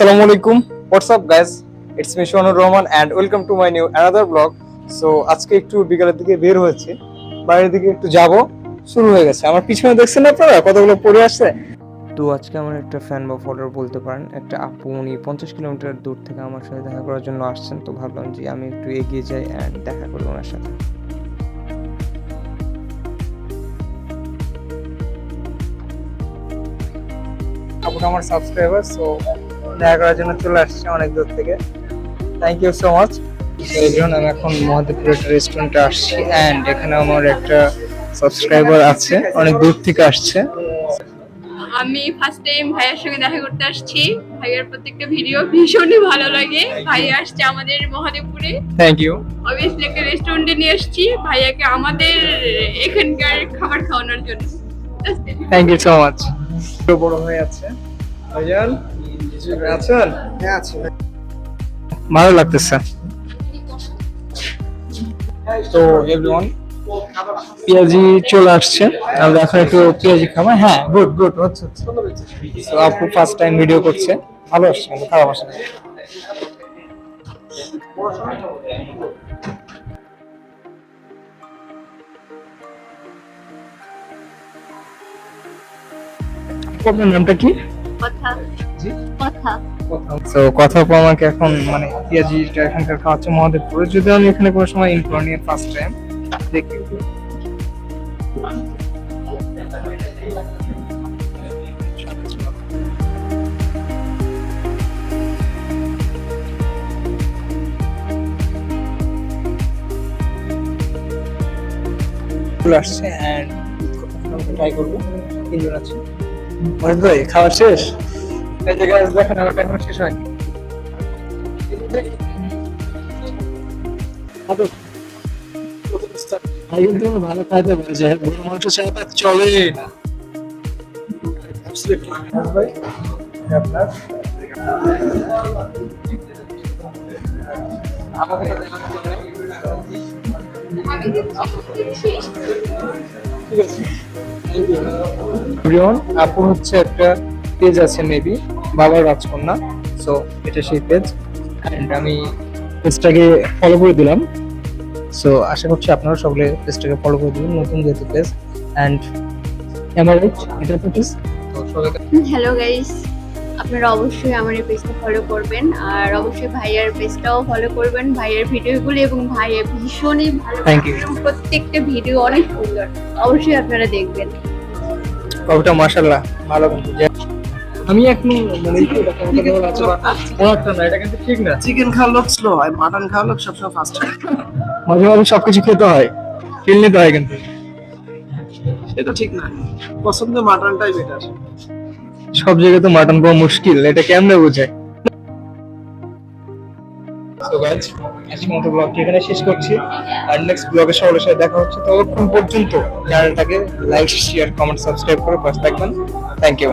আসসালামু আলাইকুম। What's up guys it's me Shonur Rahman and welcome to my new another blog so আজকে একটু বিকালের দিকে বের হয়েছে। বাইরের দিকে একটু যাব। শুরু হয়ে গেছে। আমার পিছনে দেখছেন আপনারা? কতগুলো পড়ে আসছে তো আজকে আমার একটা ফ্যান বা ফলোয়ার বলতে পারেন। একটা আপু উনি পঞ্চাশ কিলোমিটার দূর থেকে আমার সাথে দেখা করার জন্য আসছেন। তো ভাবলাম যে আমি একটু এগিয়ে যাই অ্যান্ড দেখা করব ওনার সাথে। আপুটা আমার সাবস্ক্রাইবার সো দেখা করার জন্য চলে আসছে অনেক দূর থেকে। থ্যাংক ইউ সো মাচ আমি এখন মহাদেবপুর একটা রেস্টুরেন্টে আসছি অ্যান্ড এখানে আমার একটা সাবস্ক্রাইবার আছে অনেক দূর থেকে আসছে। আমি ফার্স্ট টাইম ভাইয়ার সঙ্গে দেখা করতে আসছি। ভাইয়ার প্রত্যেকটা ভিডিও ভীষণই ভালো লাগে। ভাইয়া আসছে আমাদের মহাদেবপুরে। থ্যাংক ইউ অবভিয়াসলি একটা রেস্টুরেন্টে নিয়ে আসছি। ভাইয়াকে আমাদের এখানকার খাবার খাওয়ানোর জন্য। থ্যাংক ইউ সো মাচ বড় হয়ে আছে। ভাইজান? আছেন? হ্যাঁ আছি ভালো লাগতেছে। তো এভরিওয়ান পেঁয়াজি চলে আসছে। আমরা এখন একটু পেঁয়াজি খাব। হ্যাঁ গুড গুড হচ্ছে তো আপু ফার্স্ট টাইম ভিডিও করছে। ভালো আসছে খারাপ আসে আপনার নামটা কি? কথা। জি। কথা। তো কথা আমাকে এখন মানে পেঁয়াজিটা এখানকার খাওয়াচ্ছে মহাদেবপুরে। যদি আমি এখানে কোনো সময় ইনফ্লো নিয়ে ফার্স্ট টাইম দেখি। আসছে অ্যান্ড ট্রাই করব। তিনজন আছে। ভাই খাওয়া শেষ? এই যে দেখেন আমার এখনও শেষ হয়নি ভালো খাইতে পারে যে গরু মাংস ছাড়া চলে না। আপনার হচ্ছে একটা পেজ আছে মেবি বাবার রাজকন্যা সো এটা সেই পেজ অ্যান্ড আমি পেজটাকে ফলো করে দিলাম। সো আশা করছি আপনারা সকলে পেজটাকে ফলো করে দিবেন নতুন যেহেতু পেজ অ্যান্ড আমার এটা তো পেজ হ্যালো গাইস আপনারা অবশ্যই আমার এই পেজটা ফলো করবেন। আর অবশ্যই ভাইয়ার পেজটাও ফলো করবেন। ভাইয়ার ভিডিওগুলো এবং ভাইয়া ভীষণই ভালো. প্রত্যেকটা ভিডিও অনেক সুন্দর। অবশ্যই আপনারা দেখবেন। কবিটা মাশাল্লাহ ভালো আমি এখনও মানে এটা কিন্তু ঠিক না। চিকেন খাওয়ার লোক স্লো হয় মাটন খাওয়ার লোক সবসময় ফাস্ট হয়। মাঝে মাঝে সবকিছু খেতে হয় ফিল নিতে হয় কিন্তু। সেটা ঠিক না। পছন্দ মাটনটাই বেটার সব জায়গায় তো মাটন পাওয়া মুশকিল এটা কেমনে বোঝায়? তো গাইজ আজকের মতো ব্লগটি এখানে শেষ করছি। আর নেক্সট ব্লগে সবার সাথে দেখা হচ্ছে ততক্ষণ পর্যন্ত। চ্যানেলটাকে লাইক শেয়ার কমেন্ট সাবস্ক্রাইব করে পাশে থাকবেন। Thank you